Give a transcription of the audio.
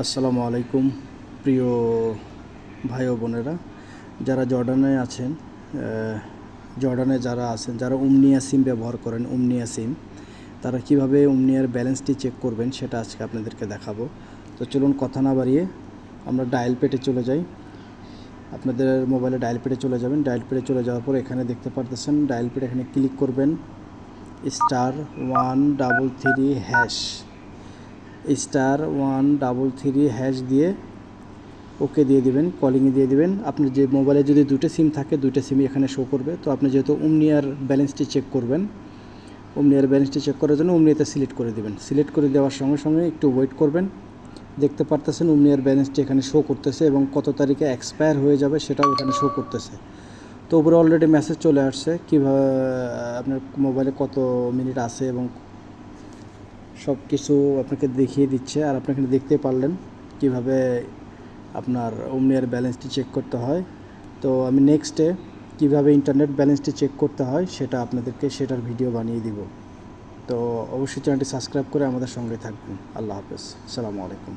আসসালামু আলাইকুম, প্রিয় ভাই ও বোনেরা। যারা জর্ডানে আছেন জর্ডানে যারা আছেন, যারা উমনিয়া সিম ব্যবহার করেন, উমনিয়া সিম, তারা কীভাবে উমনিয়ার ব্যালেন্সটি চেক করবেন সেটা আজকে আপনাদেরকে দেখাবো। তো চলুন কথা না বাড়িয়ে আমরা ডায়াল পেটে চলে যাই। আপনাদের মোবাইলে ডায়াল পেটে চলে যাবেন। ডায়াল পেটে চলে যাওয়ার পর এখানে দেখতে পারতেছেন, ডায়াল পেটে এখানে ক্লিক করবেন, star one double three hash. Star one double three hash দিয়ে ওকে দিয়ে দিবেন কলিংয়ে দিয়ে দিবেন। আপনার যে মোবাইলে যদি দুটো সিম থাকে, দুটো সিমই এখানে শো করবে। তো আপনি যেহেতু উমনিয়ার ব্যালেন্সটি চেক করবেন উমনিয়ার ব্যালেন্সটি চেক করার জন্য উমনিয়াতে সিলেক্ট করে দিবেন। সিলেক্ট করে দেওয়ার সঙ্গে সঙ্গে একটু ওয়েট করবেন। দেখতে পারতেছেন উমনিয়ার ব্যালেন্সটি এখানে শো করতেছে এবং কত তারিখে এক্সপায়ার হয়ে যাবে সেটাও এখানে শো করতেছে। তো উপরে অলরেডি মেসেজ চলে আসছে, কীভাবে, আপনার মোবাইলে কত মিনিট আছে এবং সব কিছু আপনাকে দেখিয়ে দিচ্ছে আর আপনি এখানে দেখতে পারলেন কীভাবে আপনার ওমনিয়ার ব্যালেন্সটি চেক করতে হয়। তো আমি নেক্সটে কীভাবে ইন্টারনেট ব্যালেন্সটি চেক করতে হয় সেটা আপনাদেরকে সেটার ভিডিও বানিয়ে দিব। তো অবশ্যই চ্যানেলটি সাবস্ক্রাইব করে আমাদের সঙ্গে থাকবেন। আল্লাহ হাফেজ। সালামু আলাইকুম।